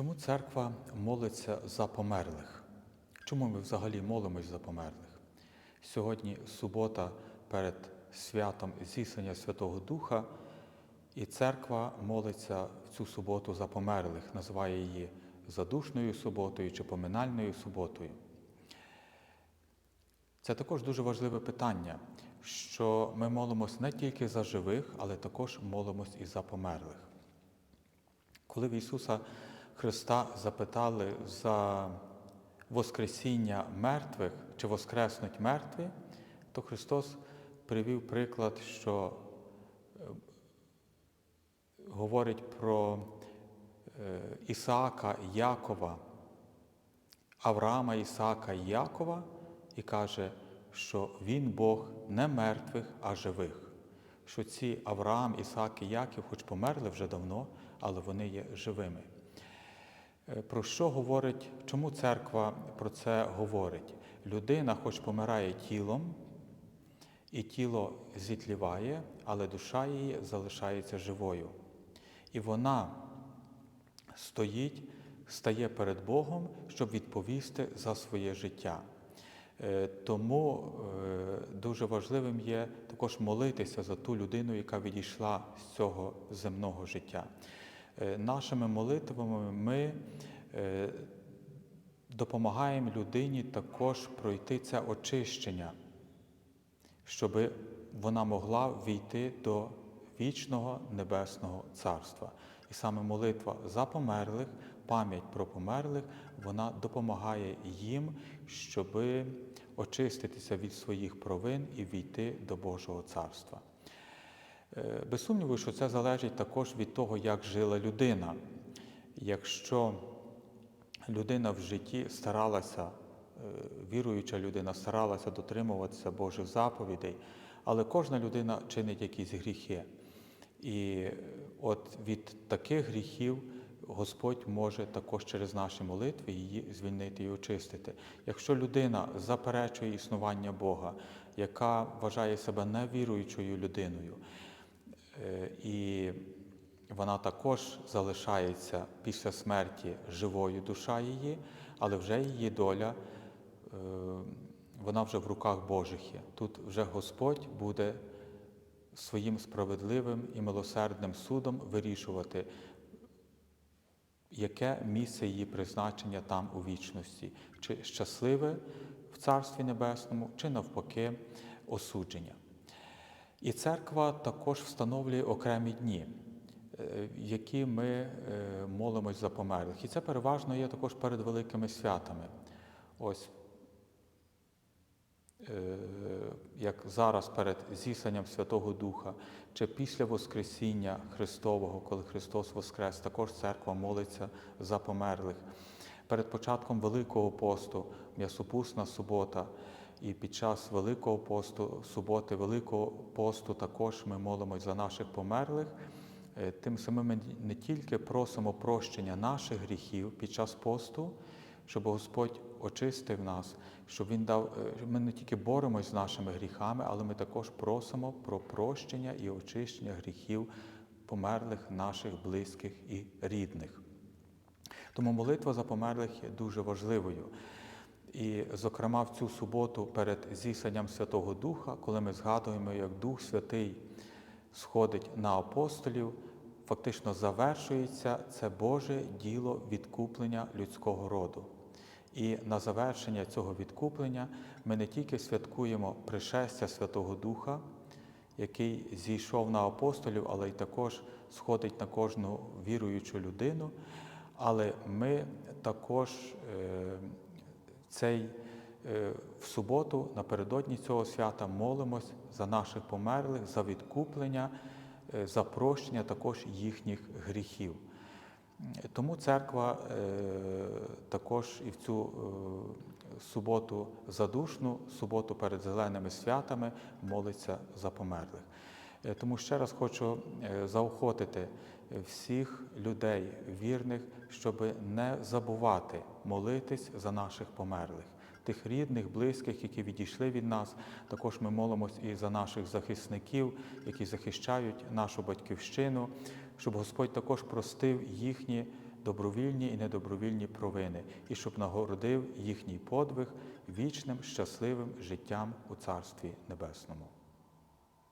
Чому церква молиться за померлих? Чому ми взагалі молимось за померлих? Сьогодні субота перед святом зіслання Святого Духа, і церква молиться в цю суботу за померлих, називає її задушною суботою чи поминальною суботою. Це також дуже важливе питання, що ми молимось не тільки за живих, але також молимось і за померлих. Коли в Ісуса Христа запитали за Воскресіння мертвих чи воскреснуть мертві, то Христос привів приклад, що е, говорить про е, Ісаака, Якова, Авраама, Ісаака і Якова і каже, що Він Бог не мертвих, а живих. Що ці Авраам, Ісаак і Яків, хоч померли вже давно, але вони є живими. Е, Про що говорить, чому церква про це говорить? Людина, хоч помирає тілом, і тіло зітліває, але душа її залишається живою. І вона стоїть, стає перед Богом, щоб відповісти за своє життя. Е, Тому е, дуже важливим є також молитися за ту людину, яка відійшла з цього земного життя. Е, Нашими молитвами ми е, допомагаємо людині також пройти це очищення, щоб вона могла війти до вічного небесного царства. І саме молитва за померлих, пам'ять про померлих, вона допомагає їм, щоб очиститися від своїх провин і війти до Божого царства. Е, Без сумніву, що це залежить також від того, як жила людина. Якщо людина в житті старалася, е, віруюча людина старалася дотримуватися Божих заповідей, але кожна людина чинить якісь гріхи. І от від таких гріхів Господь може також через наші молитви її звільнити і очистити. Якщо людина заперечує існування Бога, яка вважає себе невіруючою людиною, е, і вона також залишається після смерті живою душа її, але вже її доля, е, вона вже в руках Божих є. Тут вже Господь буде своїм справедливим і милосердним судом вирішувати, яке місце її призначення там у вічності, чи щасливе в Царстві Небесному, чи навпаки осудження. І церква також встановлює окремі дні, е, які ми е, молимось за померлих. І це переважно є також перед великими святами. Ось е, як зараз перед зісланням Святого Духа, чи після Воскресіння Христового, коли Христос Воскрес, також церква молиться за померлих. Перед початком Великого посту, м'ясопусна субота, і під час Великого посту, суботи, Великого посту також ми молимось за наших померлих. Е, Тим самим ми не тільки просимо прощення наших гріхів під час посту, щоб Господь очистив нас, щоб Він дав. е, Ми не тільки боремось з нашими гріхами, але ми також просимо про прощення і очищення гріхів померлих наших близьких і рідних. Тому молитва за померлих є дуже важливою. І, зокрема, в цю суботу перед зісланням Святого Духа, коли ми згадуємо, як Дух Святий сходить на апостолів, фактично завершується це Боже діло відкуплення людського роду. І на завершення цього відкуплення ми не тільки святкуємо пришестя Святого Духа, який зійшов на апостолів, але й також сходить на кожну віруючу людину. Але ми також е, цей, е, в суботу, напередодні цього свята, молимось за наших померлих, за відкуплення, е, за прощення також їхніх гріхів. Тому церква е, також і в цю суботу задушну, суботу перед зеленими святами молиться за померлих. Е, Тому ще раз хочу е, заохотити всіх людей вірних, щоб не забувати молитись за наших померлих, тих рідних, близьких, які відійшли від нас. Також ми молимось і за наших захисників, які захищають нашу батьківщину, щоб Господь також простив їхні добровільні і недобровільні провини, і щоб нагородив їхній подвиг вічним щасливим життям у Царстві Небесному.